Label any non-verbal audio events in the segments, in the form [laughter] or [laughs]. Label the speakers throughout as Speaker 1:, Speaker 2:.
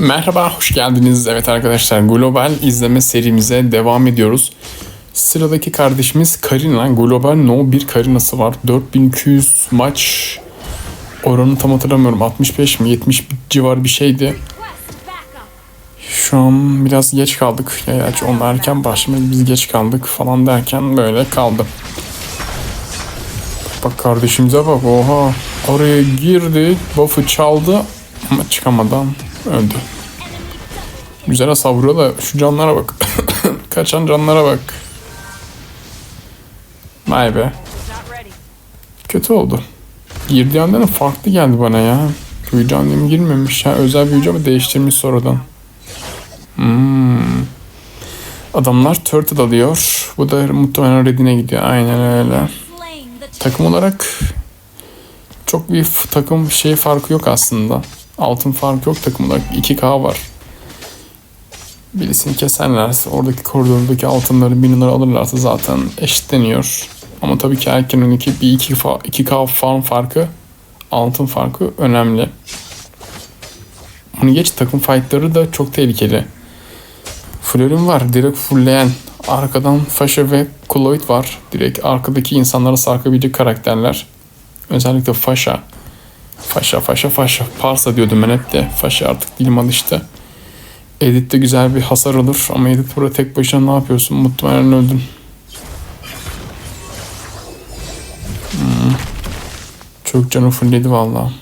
Speaker 1: Merhaba, hoş geldiniz. Evet arkadaşlar, Global izleme serimize devam ediyoruz. Sıradaki kardeşimiz Karina. Global No bir Karina'sı var. 4200 maç oranı tam hatırlamıyorum. 65 mi 70 civar bir şeydi. Şu an biraz geç kaldık. Ya gerçi onlar erken başlamadı. Biz geç kaldık falan derken böyle kaldı. Bak kardeşimize bak oha. Oraya girdi. Buff'ı çaldı. Ama çıkamadan öldü. Güzel hasar vuruyor da şu canlara bak. [coughs] Kaçan canlara bak. Vay be. Kötü oldu. Girdiği anda da farklı geldi bana ya. Büyücü annem girmemiş. Ha, özel büyücü ama değiştirmiş sonradan. Hmm. Adamlar Turtle alıyor. Bu da muhtemelen Red'ine gidiyor. Aynen öyle. Takım olarak çok bir takım şey farkı yok aslında. Altın farkı yok takım olarak. 2K var. Birisini keserlerse oradaki koridordaki altınları minları alırlarsa zaten eşitleniyor. Ama tabii ki erken önündeki bir 2 fa- 2K farm farkı altın farkı önemli. Onu geç takım fightları da çok tehlikeli. Flörüm var direkt fullleyen. Arkadan Fasha ve Cloyd var. Direkt arkadaki insanlara sarkabilecek karakterler. Özellikle Fasha. Fasha, Fasha, Fasha. Parsa diyordum ben hep de. Fasha artık dilim alıştı. Edit'te güzel bir hasar olur ama Edit burada tek başına ne yapıyorsun? Muhtemelen öldün. Hmm. Çok canı fullledi valla.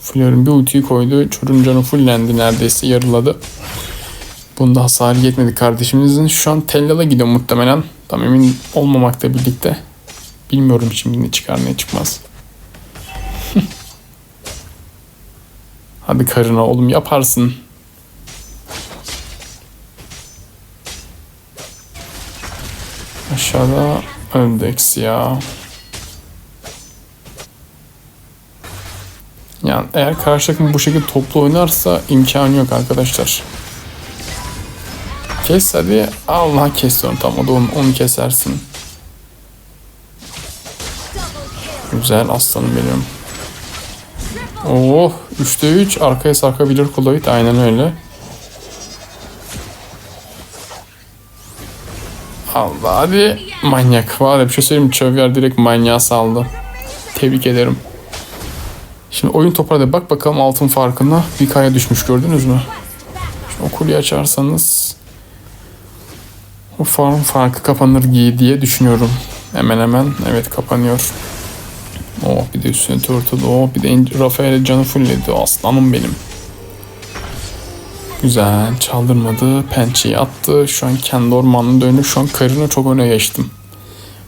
Speaker 1: Flör'ün bir ultiyi koydu. Çocuğun canı fullendi neredeyse yarıladı. Bunda hasar yetmedi kardeşimizin. Şu an Tella'la gidiyor muhtemelen. Tam emin olmamakla birlikte. Bilmiyorum şimdi ne çıkar ne çıkmaz. Hadi karına oğlum yaparsın. Aşağıda Öndex ya. Yani eğer karşı takım bu şekilde toplu oynarsa imkanı yok arkadaşlar. Kes hadi. Allah kes onu tam o da onu, onu kesersin. Güzel aslanım benim. Oh 3'te 3 arkaya sarkabilir Kuloid aynen öyle. Allah hadi manyak var bir şey söyleyeyim? Xavier direkt manyağı saldı. Tebrik ederim. Şimdi oyun toparladı. Bak bakalım altın farkına bir kaya düşmüş gördünüz mü? Şimdi o kuleyi açarsanız o farm farkı kapanır diye düşünüyorum. Hemen hemen evet kapanıyor. Oh bir de üstüne turtle. Oh bir de Rafael canı fullledi. Aslanım benim. Güzel çaldırmadı. Pençeyi attı. Şu an kendi ormanına döndü. Şu an karına çok öne geçtim.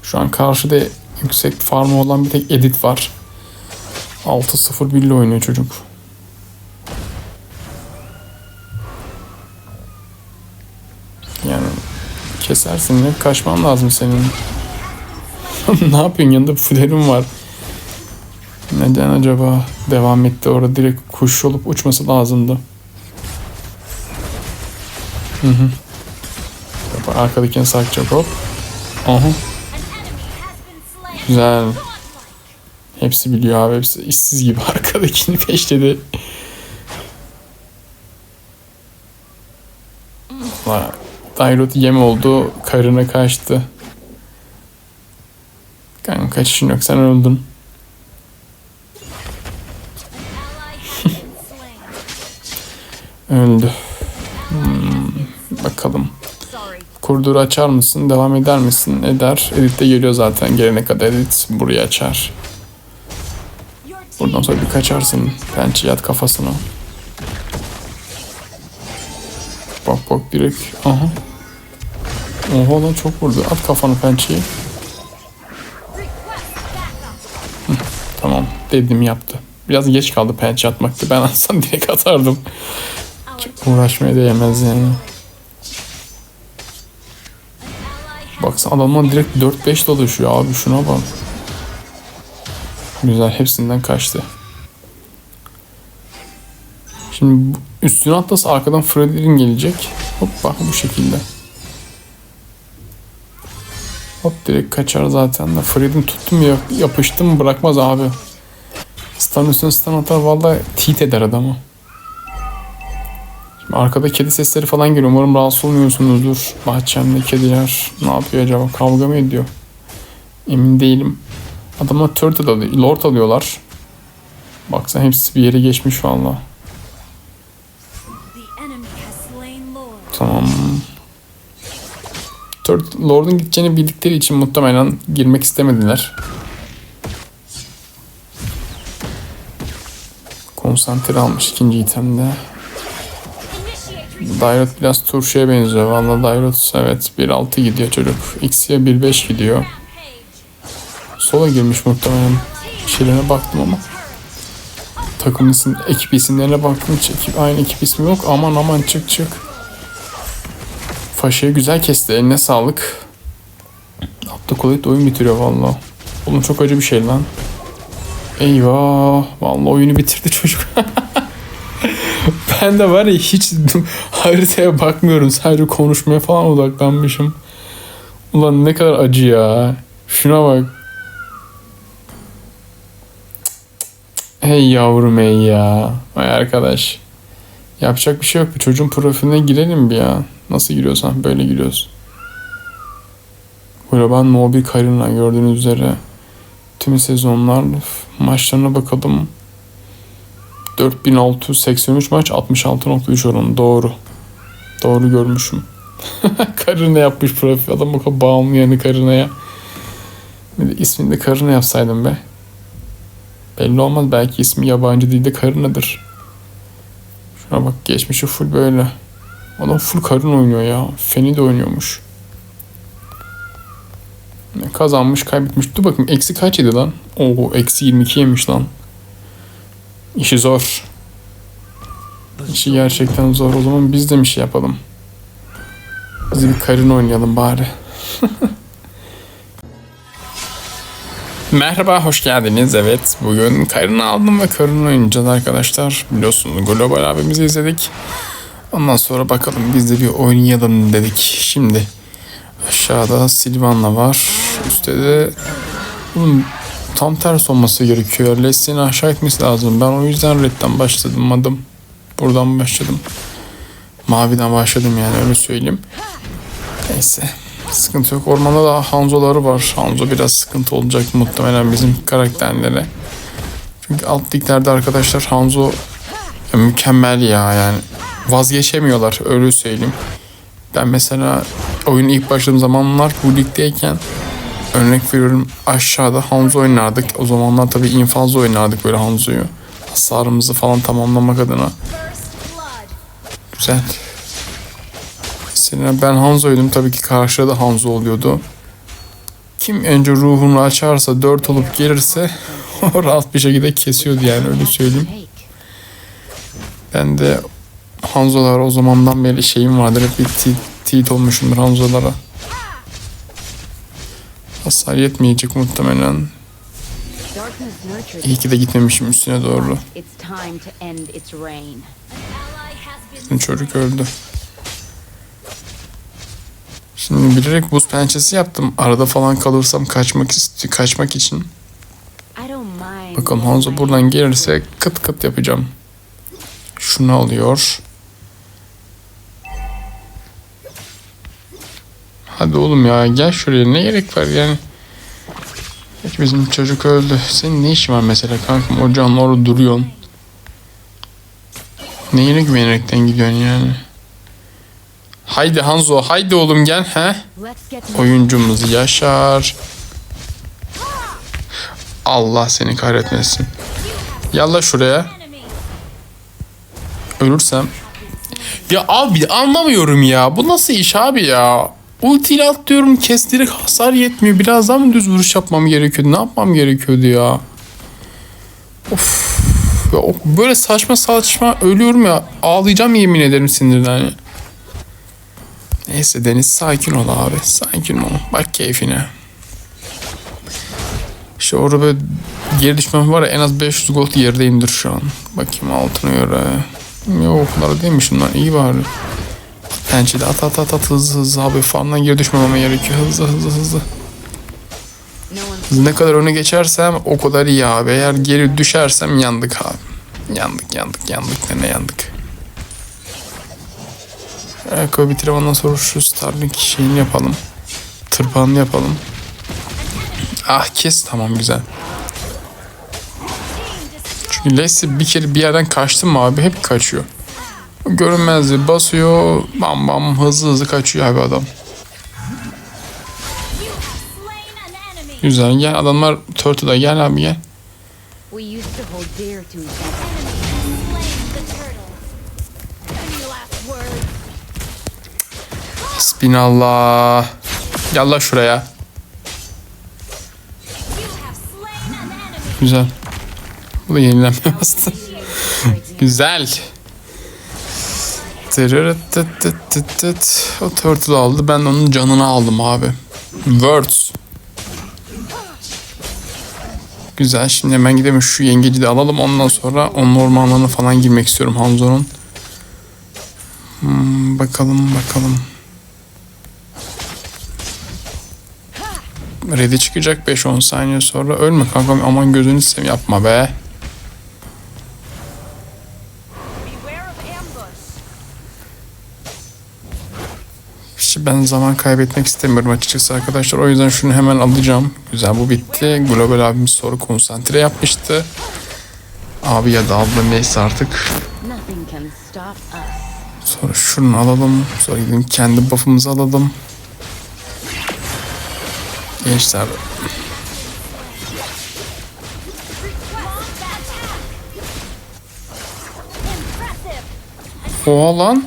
Speaker 1: Şu an karşıda yüksek farmı olan bir tek edit var. 6-0 ile oynuyor çocuk. Yani kesersin ya. Kaçman lazım senin. [laughs] ne yapıyorsun? Yanında flerim var. Neden acaba devam etti orada direkt kuş olup uçması lazımdı. Hı hı. Bak, Arkadakini sakacak hop. Aha. Güzel. Hepsi biliyor abi. Hepsi işsiz gibi [laughs] arkadakini peşledi. Dairot yem oldu. Karına kaçtı. Kanka kaçışın yok. Sen öldün. Öldü. Hmm, bakalım. Koridoru açar mısın? Devam eder misin? Eder. Edit de geliyor zaten. Gelene kadar edit burayı açar. Buradan sonra bir kaçarsın. Pençe yat kafasına. Bak bak direkt. Aha. Oha lan çok vurdu. At kafanı pençeyi. Tamam. Dedim yaptı. Biraz geç kaldı pençe atmakta. Ben [laughs] atsam direkt atardım. Çok uğraşmaya değmez yani. Baksana adamlar direkt 4-5 dolaşıyor abi şuna bak. Güzel hepsinden kaçtı. Şimdi üstüne atlasa arkadan Freddy'nin gelecek. Hop bak bu şekilde. Hop direkt kaçar zaten de. Fred'in tuttum ya yapıştım bırakmaz abi. Stun üstüne stun atar valla tit eder adamı. Arkada kedi sesleri falan geliyor. Umarım rahatsız olmuyorsunuzdur. Bahçemde kediler ne yapıyor acaba? Kavga mı ediyor? Emin değilim. Adamlar turtle alıyor. Lord alıyorlar. Baksana hepsi bir yere geçmiş valla. Tamam. Lord'un gideceğini bildikleri için muhtemelen girmek istemediler. Konsantre almış ikinci itemde. Dairot biraz turşuya benziyor. Valla Dairot evet 1.6 gidiyor çocuk. X'ye 1.5 gidiyor. Sola girmiş muhtemelen. Şeylerine baktım ama. Takım isim, ekip isimlerine baktım. Hiç ekip, aynı ekip ismi yok. Aman aman çık çık. Faşa'yı güzel kesti. Eline sağlık. Abdülkolit oyun bitiriyor valla. Oğlum çok acı bir şey lan. Eyvah. Vallahi oyunu bitirdi çocuk. [laughs] ben de var ya hiç [laughs] haritaya bakmıyorum. Sadece konuşmaya falan odaklanmışım. Ulan ne kadar acı ya. Şuna bak. Hey yavrum hey ya. Ay arkadaş. Yapacak bir şey yok. Bir çocuğun profiline girelim bir ya. Nasıl giriyorsan böyle giriyoruz. Global 1 Karina gördüğünüz üzere. Tüm sezonlar maçlarına bakalım. 4683 maç 66.3 oranı. Doğru. Doğru görmüşüm. [laughs] Karina yapmış profil. Adam o kadar bağımlı yani Karina'ya. Bir de de Karina yapsaydım be. Belli olmaz belki ismi yabancı değil de Karina'dır. Şuna bak geçmişi full böyle. Adam full Karina oynuyor ya. Feni de oynuyormuş. Kazanmış kaybetmiş. Dur bakayım eksi kaç yedi lan? Oo eksi 22 yemiş lan. İşi zor. İşi gerçekten zor. O zaman biz de bir şey yapalım. Biz bir Karina oynayalım bari. [laughs] Merhaba, hoş geldiniz. Evet, bugün Karın'ı aldım ve Karın'ı oynayacağız arkadaşlar. Biliyorsunuz Global abimizi izledik. Ondan sonra bakalım biz de bir oynayalım dedik. Şimdi aşağıda Silvan'la var. Üstte de bunun tam ters olması gerekiyor. Leslie'nin aşağı etmesi lazım. Ben o yüzden redden başladım adım. Buradan başladım. Maviden başladım yani öyle söyleyeyim. Neyse. Sıkıntı yok. Ormanda da Hanzo'ları var. Hanzo biraz sıkıntı olacak muhtemelen bizim karakterlere. Çünkü alt liglerde arkadaşlar Hanzo ya mükemmel ya yani. Vazgeçemiyorlar öyle söyleyeyim. Ben mesela oyun ilk başladığım zamanlar bu ligdeyken örnek veriyorum aşağıda Hanzo oynardık. O zamanlar tabii infazla oynardık böyle Hanzo'yu. Hasarımızı falan tamamlamak adına. Güzel. Mesela ben Hanzo'ydum. Tabii ki karşıda da Hanzo oluyordu. Kim önce ruhunu açarsa, dört olup gelirse [laughs] o rahat bir şekilde kesiyordu yani öyle söyleyeyim. Ben de Hanzo'lar o zamandan beri şeyim vardır. Hep bir ti- tilt olmuşumdur Hanzo'lara. Hasar yetmeyecek muhtemelen. İyi ki de gitmemişim üstüne doğru. Bizim çocuk öldü. Şimdi bilerek buz pençesi yaptım. Arada falan kalırsam kaçmak isti kaçmak için. Bakalım Hanzo buradan gelirse kıt kıt yapacağım. Şunu alıyor. Hadi oğlum ya gel şuraya ne gerek var yani. Peki bizim çocuk öldü. Senin ne işin var mesela kankam ocağın orada duruyorsun. Neyine güvenerekten gidiyorsun yani. Haydi Hanzo haydi oğlum gel he. Oyuncumuz Yaşar. Allah seni kahretmesin. Yalla şuraya. Ölürsem. Ya abi anlamıyorum ya. Bu nasıl iş abi ya? Ultiyle atlıyorum kestirik hasar yetmiyor. Biraz daha mı düz vuruş yapmam gerekiyordu? Ne yapmam gerekiyordu ya? Of. Ya, böyle saçma saçma ölüyorum ya. Ağlayacağım yemin ederim sinirden. Neyse Deniz sakin ol abi. Sakin ol. Bak keyfine. İşte orada böyle geri düşmem var ya en az 500 gold yerdeyimdir şu an. Bakayım altına göre. Yok o kadar değilmiş bunlar iyi bari. Pençede at at at at hızlı hızlı abi farmdan geri düşmememe gerekiyor hızlı hızlı hızlı. Ne kadar öne geçersem o kadar iyi abi. Eğer geri düşersem yandık abi. Yandık yandık yandık da ne yandık. Ayakkabı bitirip ondan sonra şu Starlink şeyini yapalım. Tırpanını yapalım. Ah kes tamam güzel. Çünkü Leslie bir kere bir yerden kaçtı mı abi hep kaçıyor. Görünmezliği basıyor. Bam bam hızlı hızlı kaçıyor abi adam. Güzel gel adamlar turtle'da gel abi gel. Hasbinallah. Gel la şuraya. Güzel. Bu da yenilenmeye bastı. [laughs] Güzel. O turtle aldı. Ben onun canını aldım abi. Words. Güzel. Şimdi hemen gidelim şu yengeci de alalım. Ondan sonra onun ormanlarına falan girmek istiyorum Hanzo'nun. Hmm, bakalım bakalım. Ready çıkacak 5-10 saniye sonra. Ölme kankam aman gözünü seveyim yapma be. Ben zaman kaybetmek istemiyorum açıkçası arkadaşlar. O yüzden şunu hemen alacağım. Güzel bu bitti. Global abimiz soru konsantre yapmıştı. Abi ya da abla neyse artık. Sonra şunu alalım. Sonra gidelim kendi buff'ımızı alalım. Gençler. Oha lan.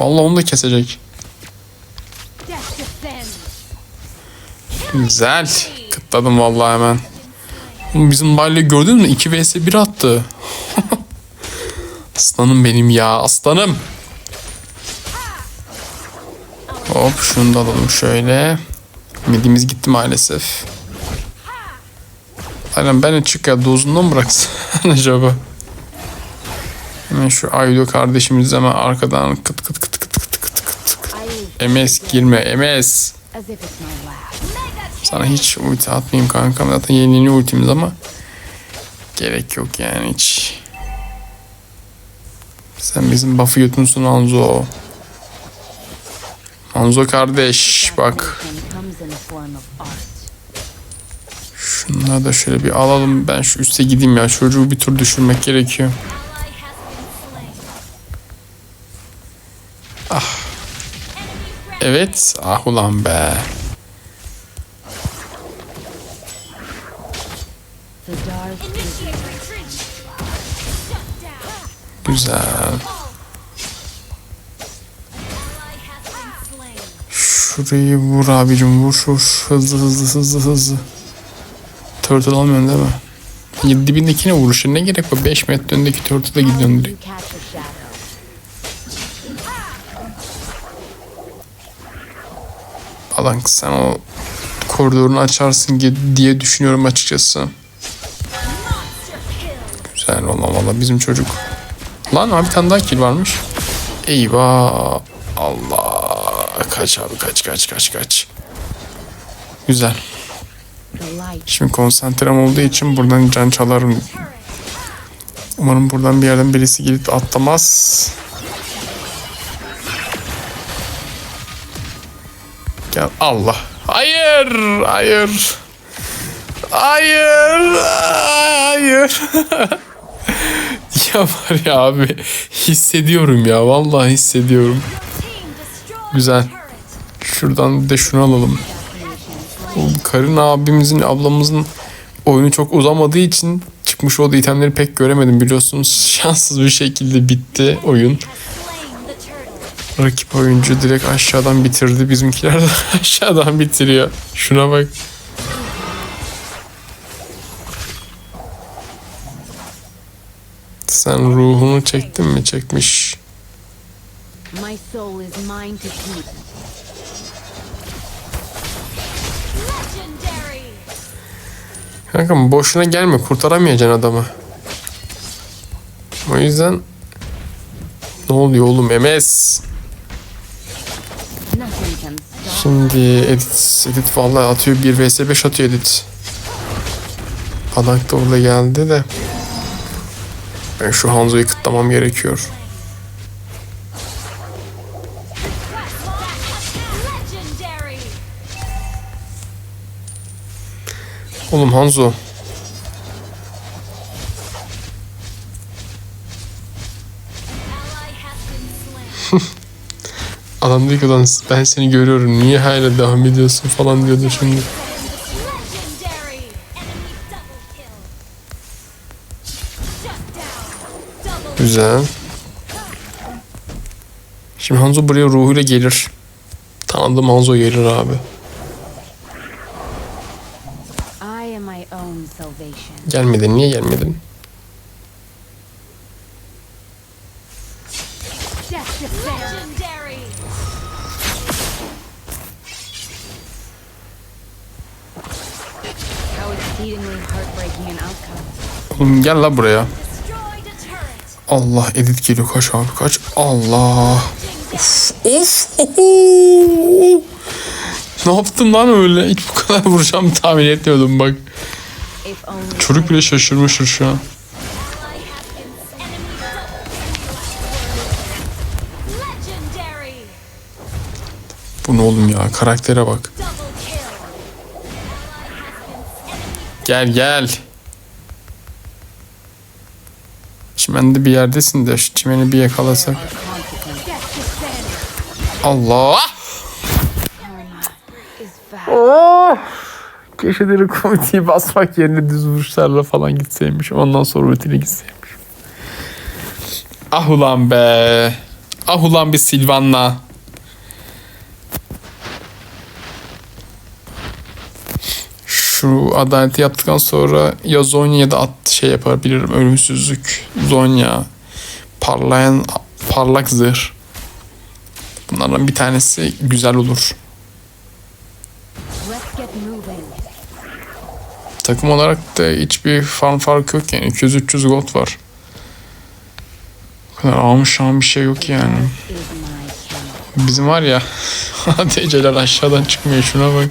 Speaker 1: Vallahi onu da kesecek. Güzel. Kıtladım vallahi hemen. Bizim Barley gördün mü? 2 vs 1 attı. aslanım benim ya aslanım. Hop şunu da alalım şöyle. Midimiz gitti maalesef. Aynen ben açık ya dozundan mı acaba? Hemen şu Aydo kardeşimiz hemen arkadan kıt kıt kıt kıt kıt kıt kıt kıt. MS girme MS. Sana hiç ulti atmayayım kankam. Zaten yenileniyor ultimiz ama gerek yok yani hiç. Sen bizim buff'ı yutunsun Hanzo. Hanzo kardeş bak. Şunları da şöyle bir alalım. Ben şu üste gideyim ya. Çocuğu bir tur düşürmek gerekiyor.
Speaker 2: Slain.
Speaker 1: Evet. Ah ulan be. Güzel. Şurayı vur abicim vur vur. Hızlı hızlı hızlı hızlı. Turtle almıyorsun değil mi? Ya Dibindekine vuruşa ne gerek var? 5 metre öndeki turtle'a gidiyorsun direkt.
Speaker 3: you catch a shadow.
Speaker 1: Alan sen o koridorunu açarsın diye düşünüyorum açıkçası. Valla valla bizim çocuk. Lan abi tane daha kill varmış. Eyvah. Allah. Kaç abi kaç kaç kaç kaç. Güzel. Şimdi konsantrem olduğu için buradan can çalarım. Umarım buradan bir yerden birisi gelip atlamaz. Gel Allah. Hayır, hayır. Hayır, hayır. [laughs] [laughs] ya var ya abi hissediyorum ya vallahi hissediyorum. Güzel. Şuradan de şunu alalım. Karın abimizin ablamızın oyunu çok uzamadığı için çıkmış olduğu itemleri pek göremedim biliyorsunuz. [laughs] Şanssız bir şekilde bitti oyun. Rakip oyuncu direkt aşağıdan bitirdi. Bizimkiler de [laughs] aşağıdan bitiriyor. Şuna bak. Sen ruhunu çektin mi? Çekmiş.
Speaker 3: My soul is mine to keep.
Speaker 2: Legendary.
Speaker 1: Kankam boşuna gelme kurtaramayacaksın adamı. O yüzden ne oluyor oğlum MS? Şimdi edit, edit vallahi atıyor 1 vs 5 atıyor edit. Adak da orada geldi de. Yani şu Hanzo'yu kıtlamam gerekiyor. Oğlum Hanzo. [laughs] Adam diyor ki ben seni görüyorum niye hala devam ediyorsun falan diyordu şimdi. Güzel. Şimdi Hanzo buraya ruhuyla gelir. Tanıdığım Hanzo gelir abi.
Speaker 3: I am my own salvation.
Speaker 1: Gelmedin niye gelmedin? Oğlum gel la buraya. Allah edit geliyor kaç abi kaç. Allah.
Speaker 2: Legendary.
Speaker 1: Of. ne yaptın lan öyle? Hiç bu kadar vuracağımı tahmin etmiyordum bak. Çocuk bile şaşırmıştır şu an. Bu ne oğlum ya karaktere bak. Gel gel. Çimende bir yerdesin de şu çimeni bir yakalasak. Allah.
Speaker 3: vast.
Speaker 1: Köşeleri komitiyi basmak yerine düz vuruşlarla falan gitseymiş. Ondan sonra rutine gitseymiş. Ah ulan be. Ah ulan bir Silvan'la. Şu adaleti yaptıktan sonra ya Zonya ya da at şey yapabilirim. Ölümsüzlük. Zonya. Parlayan parlak zırh. Bunlardan bir tanesi güzel olur. Takım olarak da hiçbir farm farkı yok yani. 200-300 gold var. O kadar almış an bir şey yok yani. Bizim var ya [laughs] ADC'ler aşağıdan çıkmıyor şuna bak.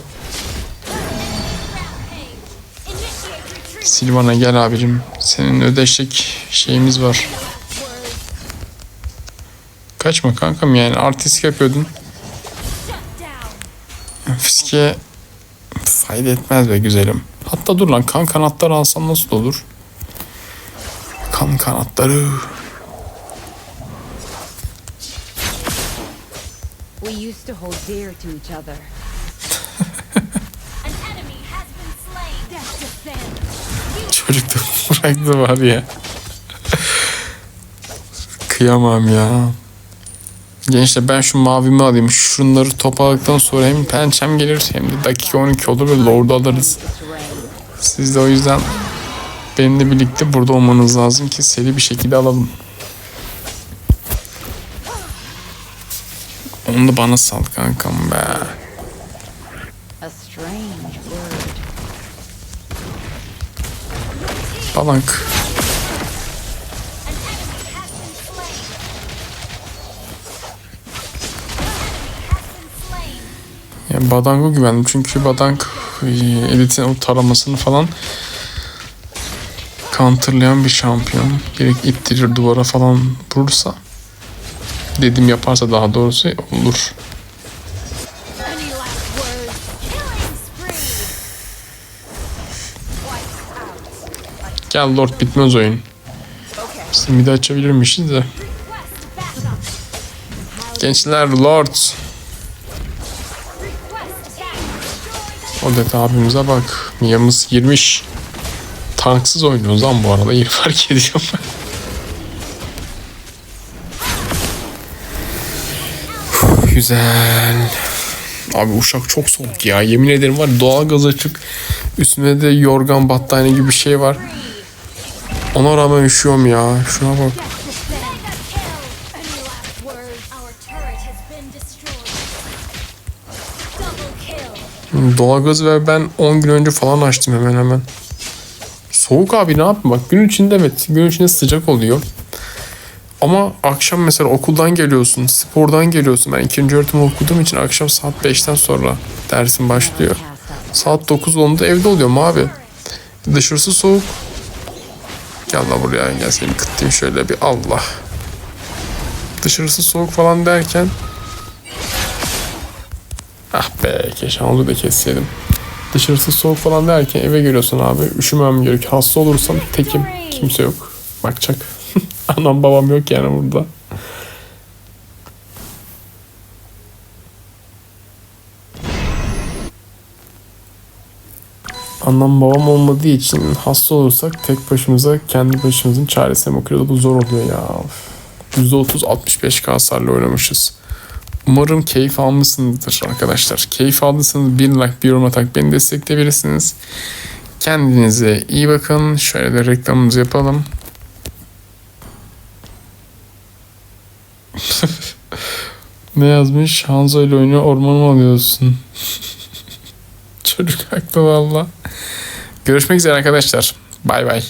Speaker 2: Retreat.
Speaker 1: Silvana gel abicim. Senin ödeşlik şeyimiz var. Kaçma kankam yani artistik yapıyordun. Fiske fayda etmez be güzelim. Hatta dur lan kan kanatları alsam nasıl olur? Kan kanatları.
Speaker 3: We used to hold dear to each other.
Speaker 1: Da bıraktı var ya. Kıyamam ya. Gençler ben şu mavimi alayım. Şunları toparladıktan sonra hem pençem gelir hem de dakika 12 olur ve lord'u alırız. Siz de o yüzden benimle birlikte burada olmanız lazım ki seri bir şekilde alalım. Onu da bana sal kankam be.
Speaker 2: Slain.
Speaker 1: Yani Badank'a güvendim çünkü Badank e, Elite'in o taramasını falan counterlayan bir şampiyon. Gerek ittirir duvara falan vurursa dedim yaparsa daha doğrusu olur. Gel Lord bitmez oyun. Biz midi açabilirmişiz de. Gençler Lord. Odet abimize bak. Miyamız girmiş. Tanksız oynuyoruz lan bu arada. İyi fark ediyorum Güzel. Abi uşak çok soğuk ya. Yemin ederim var doğal gaz açık. Üstünde de yorgan battaniye gibi bir şey var. Ona rağmen üşüyorum ya. Şuna bak. Doğalgazı ve ben 10 gün önce falan açtım hemen hemen. Soğuk abi ne yapayım bak gün içinde evet gün içinde sıcak oluyor. Ama akşam mesela okuldan geliyorsun, spordan geliyorsun. Ben ikinci öğretim okuduğum için akşam saat 5'ten sonra dersim başlıyor. Saat 9-10'da evde oluyorum abi. Dışarısı soğuk. Gel buraya gel seni kıtlayayım şöyle bir Allah. Dışarısı soğuk falan derken Ah be keşke onu da kesseydim. Dışarısı soğuk falan derken eve geliyorsun abi. Üşümem gerekiyor. Hasta olursam tekim. Kimse yok. Bakacak. [laughs] Anam babam yok yani burada. Annem babam olmadığı için hasta olursak tek başımıza kendi başımızın çaresine bakıyoruz. Bu zor oluyor ya. %30 65k hasarla oynamışız. Umarım keyif almışsınızdır arkadaşlar. Keyif aldıysanız bir like bir yorum atarak beni destekleyebilirsiniz. Kendinize iyi bakın. Şöyle de reklamımızı yapalım. [laughs] ne yazmış? Hanzo ile oynuyor ormanı alıyorsun? [laughs] Çocuk haklı valla. Görüşmek üzere arkadaşlar. Bay bay.